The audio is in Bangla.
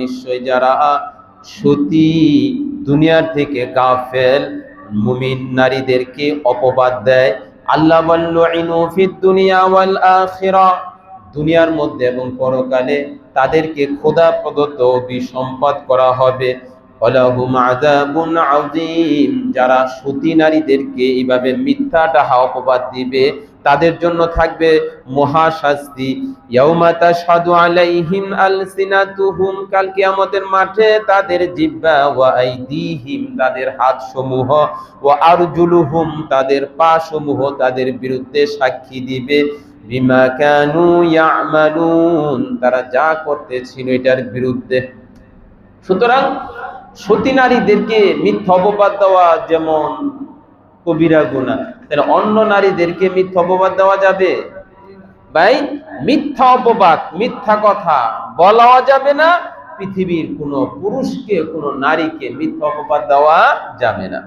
নিশ্চয় যারা সতী দুনিয়ার থেকে গাফেল, মুমিন নারীদেরকে অপবাদ দেয়। আল্লাহ দুনিয়া ওয়াল আখিরা। দুনিয়ার মধ্যে এবং পরকালে তাদেরকে খোদা প্রদত্ত বিসম্পদ করা হবে। যারা সতী নারীদেরকে এইভাবে মিথ্যা ডাহা অপবাদ দিবে, তাদের জন্য থাকবে মহাশাস্তি। ইয়াউমা তাশহাদু আলাইহিম আলসিনাতুহুম, কাল কিয়ামতের মাঠে তাদের জিহ্বা ওয়া আইদিহিম, তাদের হাতসমূহ ওয়া আরজুলুহুম, তাদের পা সমূহ তাদের বিরুদ্ধে সাক্ষী দিবে। বিমা কানু ইয়ামালুন, তারা যা করতেছিল এটার বিরুদ্ধে। সুতরাং সতী নারীদেরকে মিথ্যা অপবাদ দেওয়া যেমন কবিরা গুণা, তাহলে অন্য নারীদেরকে মিথ্যা অপবাদ দেওয়া যাবে? ভাই, মিথ্যা অপবাদ, মিথ্যা কথা বলা যাবে না, পৃথিবীর কোনো পুরুষকে, কোনো নারীকে মিথ্যা অপবাদ দেওয়া যাবে না।